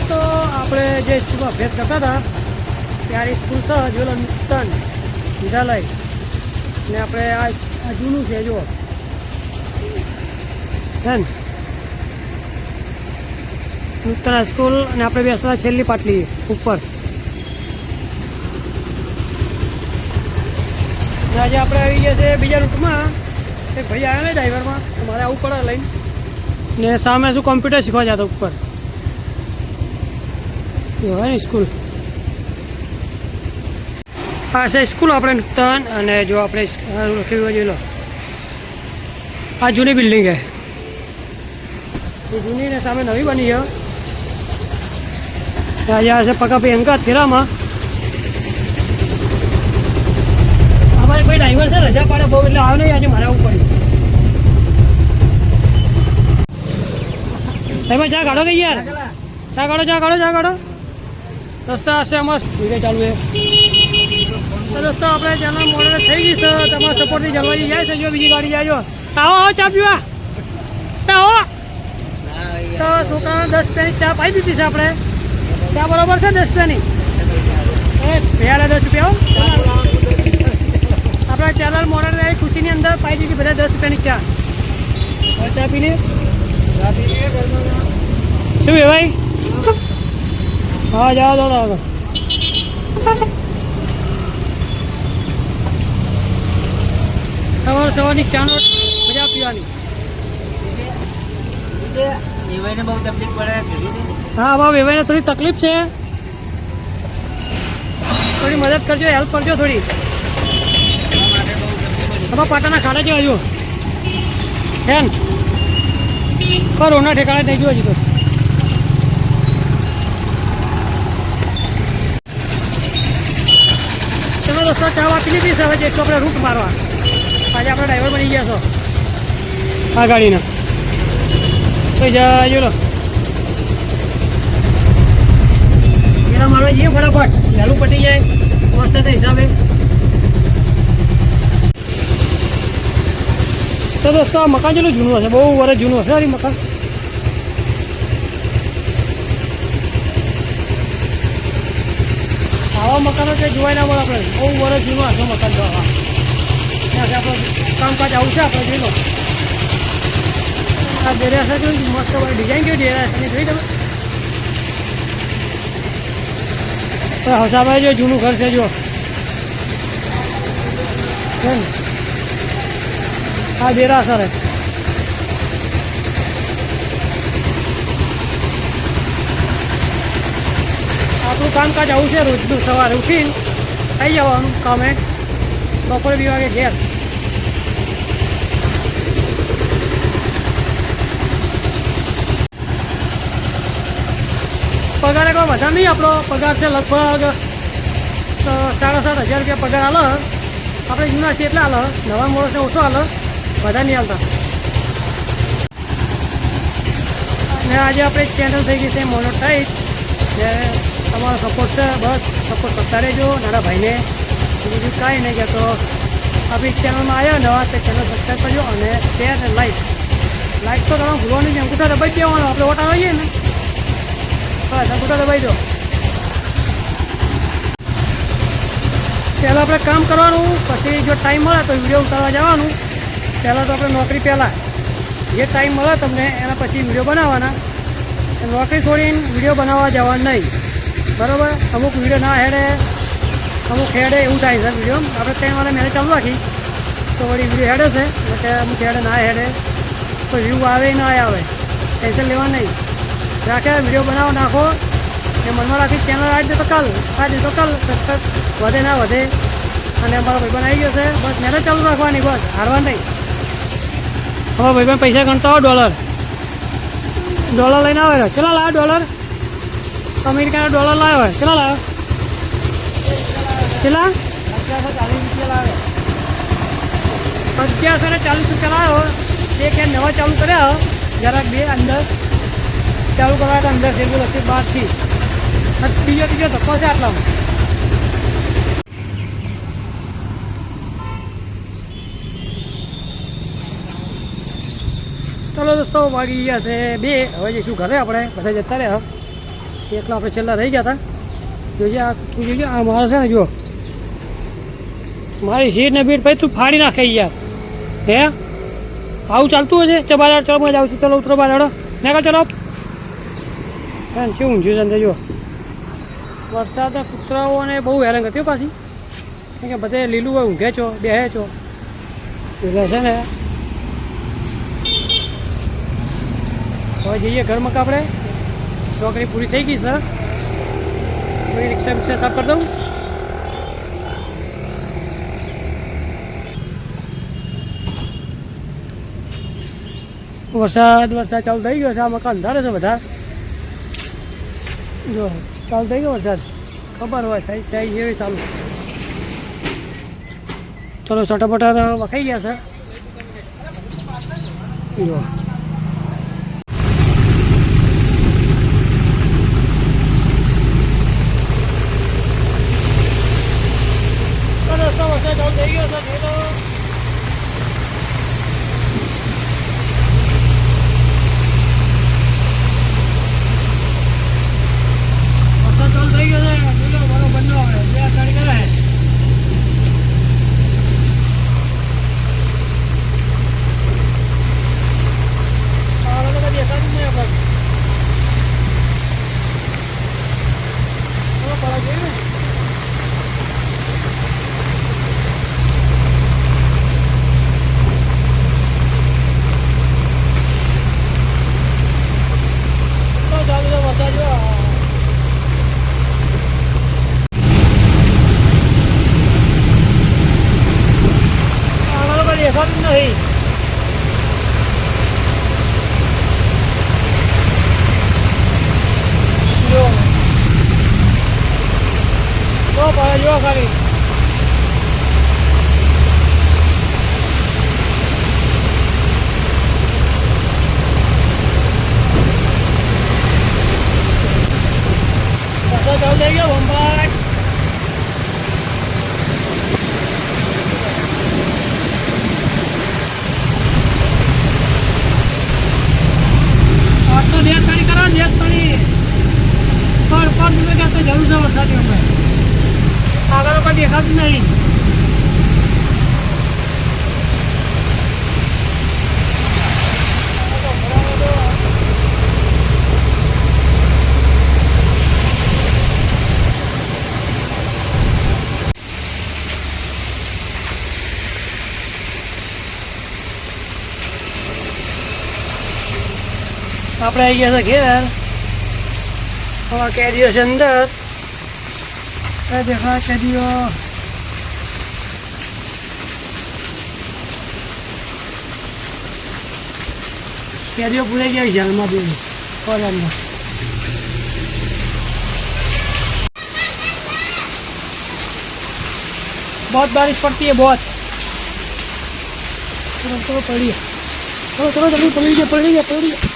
દોસ્તો, આપણે જે સ્કૂલમાં અભ્યાસ કરતા હતા, ત્યારે સ્કૂલ છે જો નૂતન વિદ્યાલય ને આપણે આ જૂનું છે, જુઓ. ધન. નૂતન સ્કૂલ અને આપણે બેસતા છેલ્લી પાટલી ઉપર. આજે આપણે આવી ગયા છે બીજા રૂટમાં. એક ભાઈ આવ્યા ને ડ્રાઈવરમાં મારે આવું પડે લઈને. ને સામે શું કોમ્પ્યુટર શીખવા જતો ઉપર. હોય સ્કૂલ આ છે સ્કૂલ આપણે નૂતન અને જો આપણે લખ્યું જોઈ લો. આ જૂની બિલ્ડિંગ એ જૂની ને સામે નવી બની છે. ત્યાં છે પકાભાઈ અંકાત થેરામાં. અમારે કોઈ ડ્રાઈવર છે, રજા પાડે બહુ, એટલે આવે નહીં, આજે મારે ઉપર તમે ચા કાઢો કે યાર? ચા કાઢો ચા કાઢો ચા કાઢો. રસ્તા હશે મસ્ત વીડિયો ચાલુ છે. દોસ્તો, આપણે ચેનલ મોડે થઈ ગઈ છે, તમારા સપોર્ટથી જલવાજી જાય છે, જો બીજી ગાડી જાય આવો આવો, ચા પીવા. આવો. તો છોકરાને દસ પેની ચા પાઈ દીધી છે આપણે. ચા બરાબર છે દસ પેની? એ પેલા દસ રૂપિયા. આપણા ચેનલ મોડલ ખુશીની અંદર પાઈ દીધી બધા દસ રૂપિયાની ચા. ચા પી લે શું ભાઈ? હા, જાઓ દોડો આગળ સવાર, સવારની ચાનો મજા પીવાની. હા બાબા વેવાઈને થોડી તકલીફ છે. થોડી મદદ કરજો હેલ્પ કરજો થોડી. બાબા પાટાના ખાડા જેવા જો હેન પર ઓના ઠેકાણે થઈ ગયો હજી તો. દોસ્તો, ચા આપી લીધી છે હવે જઈશું આપણે રૂટ મારવા. આજે આપણે ડ્રાઈવર બની ગયા છો. આ ગાડીના. તો જજો લો. એના મારવા જઈએ ફટાફટ. વહેલું પટી જાય. વરસાદના હિસાબે. તો દોસ્તો મકાન જેટલું જૂનું હશે? બહુ વર્ષ જૂનું હશે મકાન? આવા મકાનો જે જોવાય ના મળે આપણે. બહુ વર્ષ જૂનું હશે મકાન જોવા. આવા આપણે કામકાજ આવું છે આપણે જોઈ લો. આ ડેરાસર જોઈ મસ્ત ડિઝાઇન કેવી ડેરાસરની જોઈ તમે તો હસાભાઈ જો જૂનું ઘર છે જો છે? આ દેરાસર હે આપણું કામકાજ આવું છે, રોજનું સવારે ઉઠીને આવી જવાનું, કામે. બપોરે બી વાગે ઘેર. પગાર કોઈ વધારે નહીં, આપણો પગાર છે લગભગ સાડા સાત હજાર રૂપિયા પગાર આલે. આપણે જૂના છીએ એટલે આલે. નવા માણસને ઓછો આલે. વધારે નહીં હાલતા અને આજે આપણે ચેનલ થઈ ગઈ છે મોનોટાઈટ જે તમારો સપોર્ટ છે, બસ સપોર્ટ કરતા રહેજો. નાના ભાઈને બીજું કાંઈ નહીં કહેતો. આપણી ચેનલમાં આવ્યા નવા, તે ચેનલ સબસ્ક્રાઈબ કરજો અને શેર અને લાઈક લાઈક તો તમે ભૂલવાની નહીં, અંગૂઠા દબાઈ દેવાનો, આપણે ઓટા આવીએ ને? બસ અંગૂઠા દબાઈ દો. પહેલાં આપણે કામ કરવાનું, પછી જો ટાઈમ મળે તો વીડિયો ઉતારવા જવાનું. પહેલાં તો આપણે નોકરી પહેલાં. જે ટાઈમ મળે તમને, એના પછી વીડિયો બનાવવાના. નોકરી છોડીને વીડિયો બનાવવા જવાનું નહીં. બરાબર? અમુક વીડિયો ના હેડે, અમુક હેડે એવું થાય છે વીડિયો આપણે ત્રણ વાળા મેરેજ ચાલુ રાખી. તો વળી વીડિયો હેડે છે. એટલે અમુક હેડે ના હેડે. તો વ્યૂ આવે ના આવે ટેન્શન લેવા નહીં. રાખે વીડિયો બનાવો, નાખો. એ મનમાં રાખી ચેનલ આવી દે તો કાલ આવી દે તો કાલ. વધે ના વધે. અને અમારો ભાઈબંધ આવી ગયો છે. બસ મેરેજ ચાલુ રાખવાની, બસ. હારવા નહીં. હવે ભાઈબંધ પૈસા ગણતા હો ડોલર ડોલર લઈને આવે ચલો લાવ્યો ડોલર અમેરિકાના ડોલર લાવ્યો? હોય ચલા લાવ્યો? કેટલા? અગિયારસો ને ચાલીસ રૂપિયા લાવ્યો. તે એ નવા ચાલુ કર્યા જરાક બે અંદર ચાલુ કરવા હતા અંદર જેવું લખી બહારથી. ત્રીજો ત્રીજો ધક્કો છે આટલામાં. ચલો દોસ્તો, વાગી ગયા છે બે. હવે જઈશું ઘરે આપણે. બધા જતા રહ્યા. એકલા આપણે છેલ્લા રહી ગયા હતા. જોજે આ તું જોજે, આ મારે છે ને જો મારી સીટ ને બીટ ભાઈ તું ફાડી નાખે યાર. હે? આવું ચાલતું હશે ચલો બાર ચલો મજા આવશે. ચલો, ઉતરો ને નીકળ ચલો. હા શું ઊંઝ્યું છે જો વરસાદ કૂતરાઓને બહુ હેરાન કરતી પાછી. કે બધે લીલું હોય, ઊંઘે છો, બેહે છો. એટલે છે ને, હવે જઈએ ઘરમાં આપણે નોકરી પૂરી થઈ ગઈ સર થોડી રિક્ષા બિક્ષા સાફ કરી દઉં. વરસાદ વરસાદ ચાલુ થઈ ગયો છે. આ મકાન ધારે છે બધા? જો, ચાલુ થઈ ગયો વરસાદ. ખબર હોય થઈ થઈ એવી ચાલુ. ચલો સટાપટા વખાઈ ગયા છે. જો રસ્તો વરસાદ ચાલુ થઈ ગયો hi જ આપણે આવી ગયા છે ઘેર. હવે કેદીઓ છે અંદર. દેખા કેદીઓ કેદીઓ પૂરાઈ ગયા જેલમાં બી કોલમમાં बहुत बारिश पड़ती है बहुत चलो चलो पढ़िए चलो चलो जल्दी पढ़ लीजिए पढ़ लीजिए पढ़ लीजिए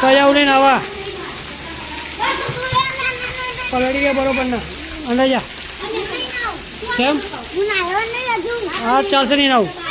કયા ઉડીને આવા પલળી ગયા બરોબર ના અંદર જા કેમ હા ચાલશે નહીં આવું.